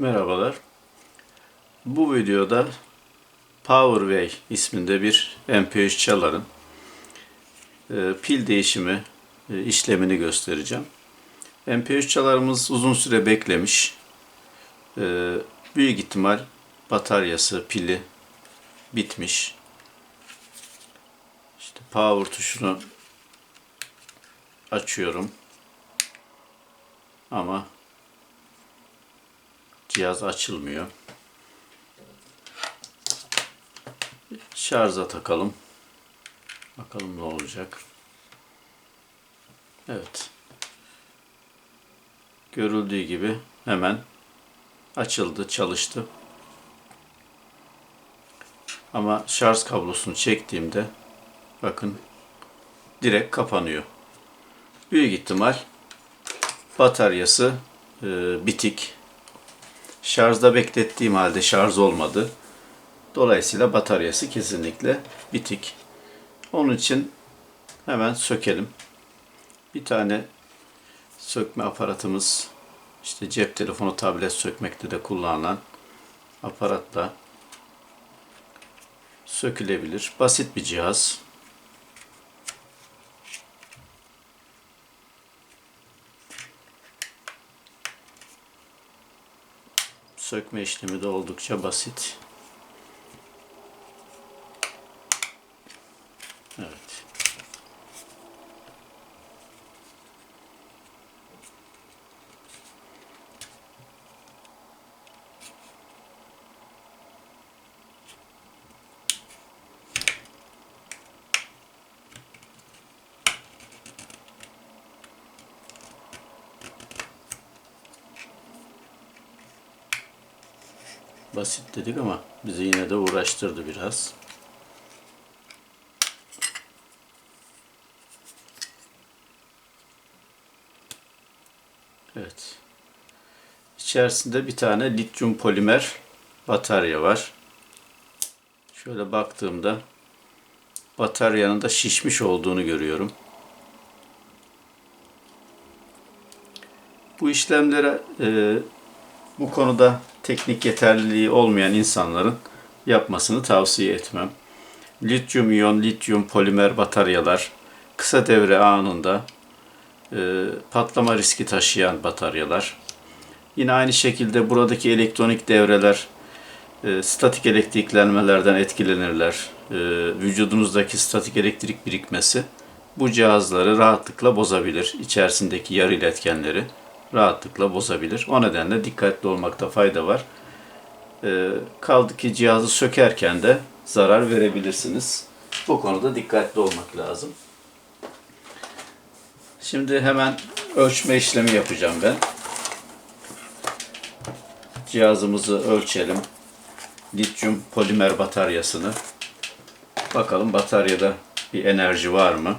Merhabalar. Bu videoda Powerway isminde bir MP3 çaların e, pil değişimi e, işlemini göstereceğim. MP3 çalarımız uzun süre beklemiş. E, Büyük ihtimal bataryası, pili bitmiş. İşte power tuşunu açıyorum. Ama cihaz açılmıyor. Şarja takalım. Bakalım ne olacak. Evet. Görüldüğü gibi hemen açıldı, çalıştı. Ama şarj kablosunu çektiğimde bakın direkt kapanıyor. Büyük ihtimal bataryası e, bitik. Şarjda beklettiğim halde şarj olmadı. Dolayısıyla bataryası kesinlikle bitik. Onun için hemen sökelim. Bir tane sökme aparatımız işte cep telefonu, tablet sökmekte de kullanılan aparatla sökülebilir. Basit bir cihaz. Sökme işlemi de oldukça basit. Evet. Basit dedik ama bizi yine de uğraştırdı biraz. Evet. İçerisinde bir tane lityum polimer batarya var. Şöyle baktığımda bataryanın da şişmiş olduğunu görüyorum. Bu işlemlere e, bu konuda teknik yeterliliği olmayan insanların yapmasını tavsiye etmem. Lityum iyon, lityum polimer bataryalar kısa devre anında e, patlama riski taşıyan bataryalar. Yine aynı şekilde buradaki elektronik devreler e, statik elektriklenmelerden etkilenirler. E, vücudunuzdaki statik elektrik birikmesi bu cihazları rahatlıkla bozabilir. İçerisindeki yarı iletkenleri rahatlıkla bozabilir. O nedenle dikkatli olmakta fayda var. E, kaldı ki cihazı sökerken de zarar verebilirsiniz. Bu konuda dikkatli olmak lazım. Şimdi hemen ölçme işlemi yapacağım ben. Cihazımızı ölçelim. Lityum polimer bataryasını. Bakalım bataryada bir enerji var mı?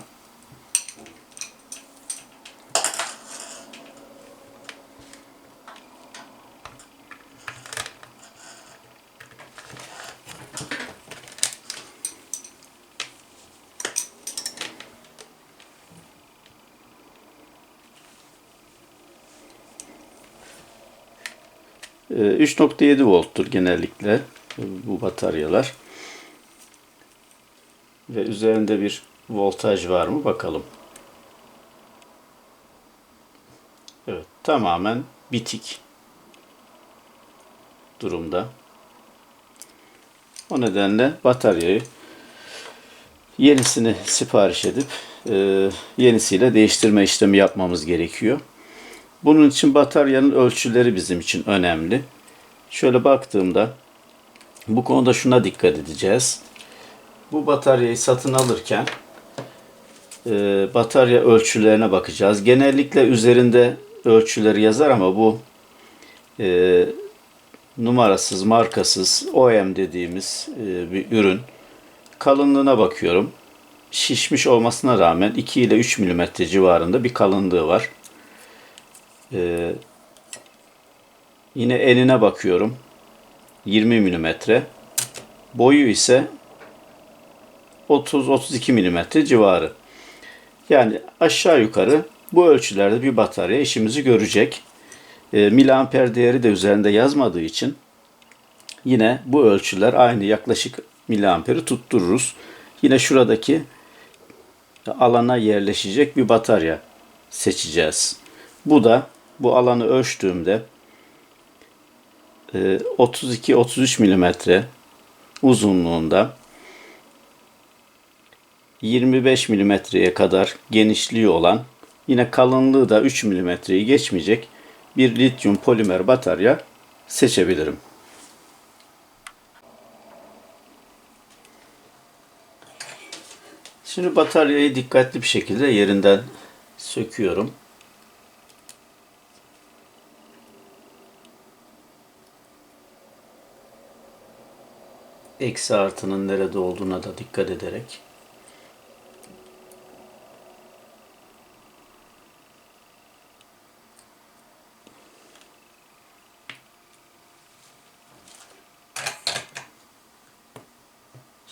3.7 volttur genellikle bu bataryalar. Ve üzerinde bir voltaj var mı bakalım. Evet, tamamen bitik durumda. O nedenle bataryayı yenisini sipariş edip e, yenisiyle değiştirme işlemi yapmamız gerekiyor. Bunun için bataryanın ölçüleri bizim için önemli. Şöyle baktığımda bu konuda şuna dikkat edeceğiz. Bu bataryayı satın alırken e, batarya ölçülerine bakacağız. Genellikle üzerinde ölçüleri yazar ama bu e, numarasız, markasız OEM dediğimiz e, bir ürün. Kalınlığına bakıyorum. Şişmiş olmasına rağmen 2 ile 3 mm civarında bir kalınlığı var. Ee, yine enine bakıyorum. 20 milimetre. Boyu ise 30-32 milimetre civarı. Yani aşağı yukarı bu ölçülerde bir batarya işimizi görecek. E, miliamper değeri de üzerinde yazmadığı için yine bu ölçüler aynı yaklaşık miliamperi tuttururuz. Yine şuradaki alana yerleşecek bir batarya seçeceğiz. Bu da bu alanı ölçtüğümde 32-33 milimetre uzunluğunda 25 milimetreye kadar genişliği olan yine kalınlığı da 3 milimetreyi geçmeyecek bir lityum polimer batarya seçebilirim. Şimdi bataryayı dikkatli bir şekilde yerinden söküyorum. Eksi artının nerede olduğuna da dikkat ederek.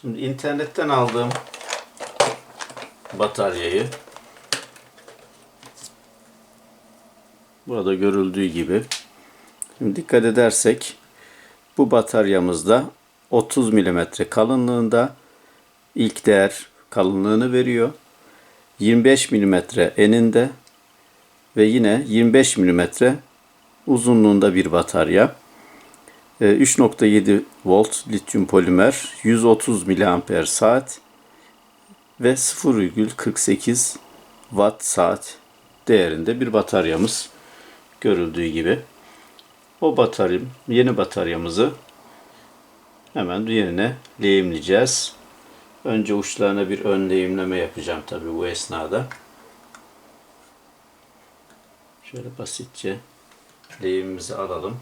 Şimdi internetten aldığım bataryayı burada görüldüğü gibi şimdi dikkat edersek bu bataryamızda 30 mm kalınlığında ilk değer kalınlığını veriyor. 25 mm eninde ve yine 25 mm uzunluğunda bir batarya. 3.7 ee, volt lityum polimer, 130 mAh saat ve 0,48 watt saat değerinde bir bataryamız görüldüğü gibi. O bataryam, yeni bataryamızı hemen yerine lehimleyeceğiz. Önce uçlarına bir ön lehimleme yapacağım tabi bu esnada. Şöyle basitçe lehimimizi alalım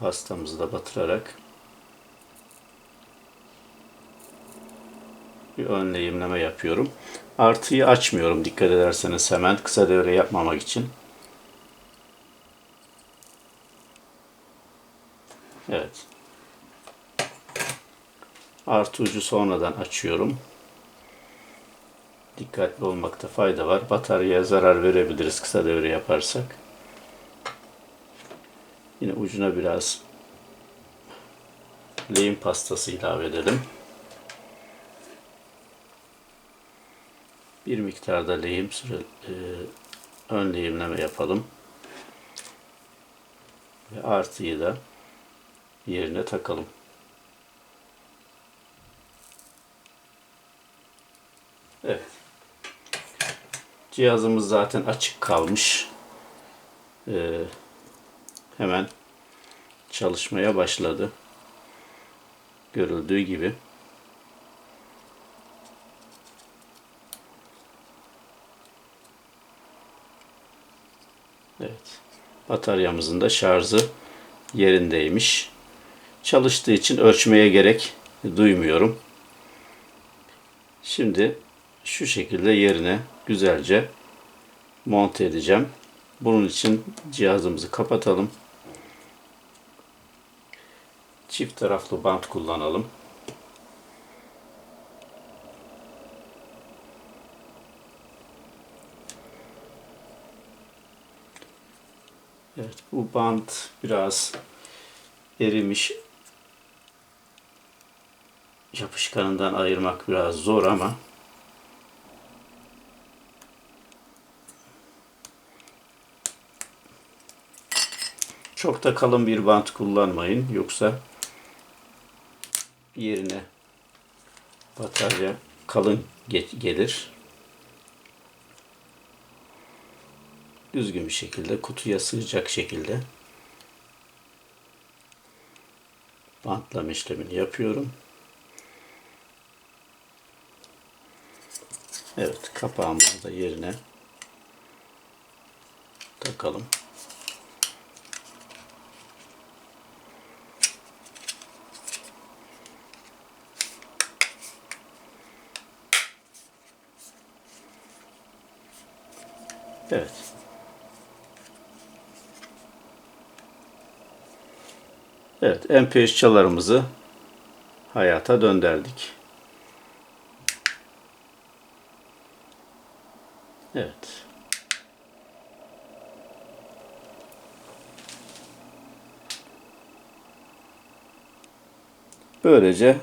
pastamızı da batırarak bir ön lehimleme yapıyorum. Artıyı açmıyorum dikkat ederseniz hemen kısa devre yapmamak için. Evet. Artı ucu sonradan açıyorum. Dikkatli olmakta fayda var. Bataryaya zarar verebiliriz kısa devre yaparsak. Yine ucuna biraz lehim pastası ilave edelim. Bir miktarda lehim süre, e, ön lehimleme yapalım. Ve artıyı da yerine takalım. Evet. Cihazımız zaten açık kalmış. Ee, hemen çalışmaya başladı. Görüldüğü gibi. Evet. Bataryamızın da şarjı yerindeymiş. Çalıştığı için ölçmeye gerek duymuyorum. Şimdi şu şekilde yerine güzelce monte edeceğim. Bunun için cihazımızı kapatalım. Çift taraflı bant kullanalım. Evet bu bant biraz erimiş. Yapışkanından ayırmak biraz zor ama çok da kalın bir bant kullanmayın yoksa yerine batarya kalın gelir. Düzgün bir şekilde kutuya sığacak şekilde bantlama işlemini yapıyorum. Evet kapağımızı da yerine takalım. Evet. Evet, MPH çalarımızı hayata dönderdik. Evet. Böylece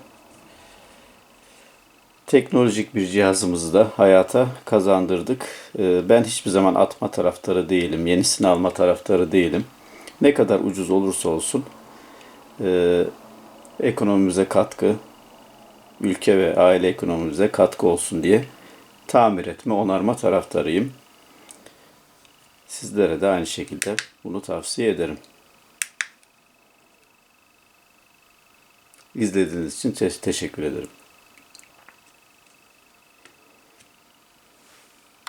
teknolojik bir cihazımızı da hayata kazandırdık. Ee, Ben hiçbir zaman atma taraftarı değilim. Yenisini alma taraftarı değilim. Ne kadar ucuz olursa olsun e, ekonomimize katkı, ülke ve aile ekonomimize katkı olsun diye tamir etme, onarma taraftarıyım. Sizlere de aynı şekilde bunu tavsiye ederim. İzlediğiniz için te- teşekkür ederim.